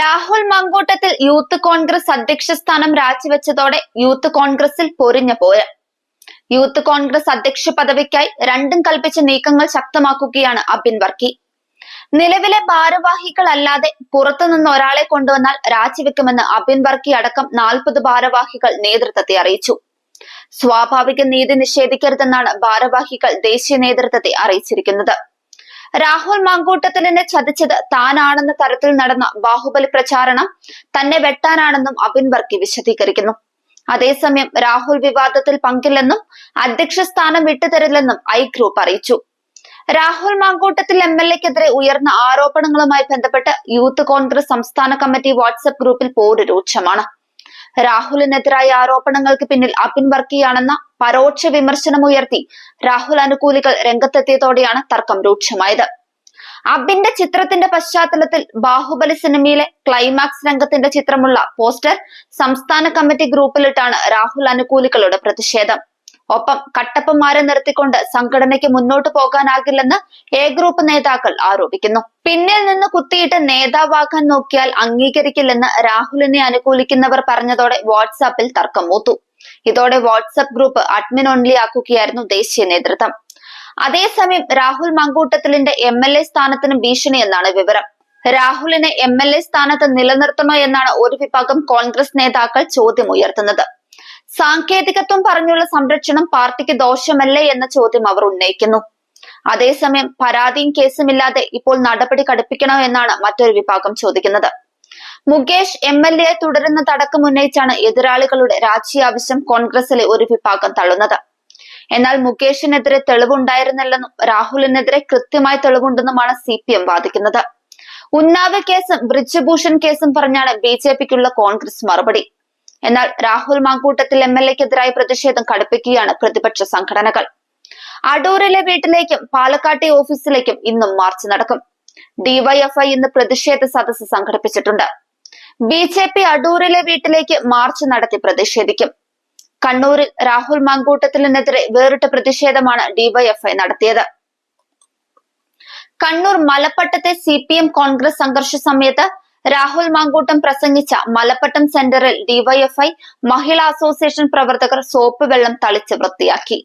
Rahul Mankoottathil youth Congress അധ്യക്ഷ സ്ഥാനം രാജിവെച്ചതോടെ youth കോൺഗ്രസിൽ പൊരിഞ്ഞ പോര്. യൂത്ത് കോൺഗ്രസ് അധ്യക്ഷ പദവിക്കായി രണ്ടും കൽപ്പിച്ച നീക്കങ്ങൾ ശക്തമാക്കുകയാണ് അബിൻ വർക്കി. നിലവിലെ ഭാരവാഹികളല്ലാതെ പുറത്തുനിന്ന് ഒരാളെ കൊണ്ടുവന്നാൽ രാജിവെക്കുമെന്ന് അബിൻ വർക്കി അടക്കം നാൽപ്പത് ഭാരവാഹികൾ നേതൃത്വത്തെ അറിയിച്ചു. സ്വാഭാവിക നീതി നിഷേധിക്കരുതെന്നാണ് ഭാരവാഹികൾ ദേശീയ നേതൃത്വത്തെ അറിയിച്ചിരിക്കുന്നത്. രാഹുൽ മാങ്കൂട്ടത്തിലിനെ ചതിച്ചത് താനാണെന്ന തരത്തിൽ നടന്ന ബാഹുബലി പ്രചാരണം തന്നെ വെട്ടാനാണെന്നും അബിൻ വർക്കി വിശദീകരിക്കുന്നു. അതേസമയം രാഹുൽ വിവാദത്തിൽ പങ്കില്ലെന്നും അധ്യക്ഷ സ്ഥാനം വിട്ടുതരില്ലെന്നും ഐ ഗ്രൂപ്പ് അറിയിച്ചു. രാഹുൽ മാങ്കൂട്ടത്തിൽ എം എൽ എക്കെതിരെ ഉയർന്ന ആരോപണങ്ങളുമായി ബന്ധപ്പെട്ട് യൂത്ത് കോൺഗ്രസ് സംസ്ഥാന കമ്മിറ്റി വാട്സ്ആപ്പ് ഗ്രൂപ്പിൽ പോര് രൂക്ഷമാണ്. രാഹുലിനെതിരായ ആരോപണങ്ങൾക്ക് പിന്നിൽ അബിൻ വർക്കിയാണെന്ന പരോക്ഷ വിമർശനമുയർത്തി രാഹുൽ അനുകൂലികൾ രംഗത്തെത്തിയതോടെയാണ് തർക്കം രൂക്ഷമായത്. അബിന്റെ ചിത്രത്തിന്റെ പശ്ചാത്തലത്തിൽ ബാഹുബലി സിനിമയിലെ ക്ലൈമാക്സ് രംഗത്തിന്റെ ചിത്രമുള്ള പോസ്റ്റർ സംസ്ഥാന കമ്മിറ്റി ഗ്രൂപ്പിലിട്ടാണ് രാഹുൽ അനുകൂലികളുടെ പ്രതിഷേധം. ഒപ്പം കട്ടപ്പന്മാരെ നിർത്തിക്കൊണ്ട് സംഘടനയ്ക്ക് മുന്നോട്ട് പോകാനാകില്ലെന്ന് എ ഗ്രൂപ്പ് നേതാക്കൾ ആരോപിക്കുന്നു. പിന്നിൽ നിന്ന് കുത്തിയിട്ട് നേതാവാക്കാൻ നോക്കിയാൽ അംഗീകരിക്കില്ലെന്ന് രാഹുലിനെ അനുകൂലിക്കുന്നവർ പറഞ്ഞതോടെ വാട്സാപ്പിൽ തർക്കം മൂത്തു. ഇതോടെ വാട്സാപ്പ് ഗ്രൂപ്പ് അഡ്മിൻ ഓൺലി ആക്കുകയായിരുന്നു ദേശീയ നേതൃത്വം. അതേസമയം രാഹുൽ മങ്കൂട്ടത്തിലിന്റെ എം എൽ എ സ്ഥാനത്തിന് ഭീഷണി എന്നാണ് വിവരം. രാഹുലിനെ എം എൽ എ സ്ഥാനത്ത് നിലനിർത്തണോ എന്നാണ് ഒരു വിഭാഗം കോൺഗ്രസ് നേതാക്കൾ ചോദ്യം ഉയർത്തുന്നത്. സാങ്കേതികത്വം പറഞ്ഞുള്ള സംരക്ഷണം പാർട്ടിക്ക് ദോഷമല്ലേ എന്ന ചോദ്യം അവർ ഉന്നയിക്കുന്നു. അതേസമയം പരാതിയും കേസുമില്ലാതെ ഇപ്പോൾ നടപടി കടുപ്പിക്കണോ എന്നാണ് മറ്റൊരു വിഭാഗം ചോദിക്കുന്നത്. മുകേഷ് എം എൽ എ തുടരുന്നതടക്കം ഉന്നയിച്ചാണ് എതിരാളികളുടെ രാജി ആവശ്യം കോൺഗ്രസിലെ ഒരു വിഭാഗം തള്ളുന്നത്. എന്നാൽ മുകേഷിനെതിരെ തെളിവുണ്ടായിരുന്നില്ലെന്നും രാഹുലിനെതിരെ കൃത്യമായ തെളിവുണ്ടെന്നുമാണ് സി പി എം വാദിക്കുന്നത്. ഉന്നാവ് കേസും ബ്രിജ്ഭൂഷൺ കേസും പറഞ്ഞാണ് ബി ജെ പിക്കുള്ള കോൺഗ്രസ് മറുപടി. എന്നാൽ രാഹുൽ മാങ്കൂട്ടത്തിൽ എം എൽ എക്കെതിരായ പ്രതിഷേധം കടുപ്പിക്കുകയാണ് പ്രതിപക്ഷ സംഘടനകൾ. അടൂരിലെ വീട്ടിലേക്കും പാലക്കാട്ടെ ഓഫീസിലേക്കും ഇന്നും മാർച്ച് നടക്കും. ഡിവൈഎഫ്ഐ ഇന്ന് പ്രതിഷേധ സദസ്സ് സംഘടിപ്പിച്ചിട്ടുണ്ട്. ബി ജെ പി അടൂരിലെ വീട്ടിലേക്ക് മാർച്ച് നടത്തി പ്രതിഷേധിക്കും. കണ്ണൂരിൽ രാഹുൽ മാങ്കൂട്ടത്തിനെതിരെ വേറിട്ട പ്രതിഷേധമാണ് ഡിവൈഎഫ്ഐ നടത്തിയത്. കണ്ണൂർ മലപ്പട്ടത്തെ സി പി എം കോൺഗ്രസ് സംഘർഷ സമയത്ത് രാഹുൽ മാങ്കൂട്ടം പ്രസംഗിച്ച മലപ്പട്ടം സെന്ററിൽ ഡിവൈഎഫ്ഐ മഹിളാ അസോസിയേഷൻ പ്രവർത്തകർ സോപ്പ് വെള്ളം തളിച്ച് വൃത്തിയാക്കി.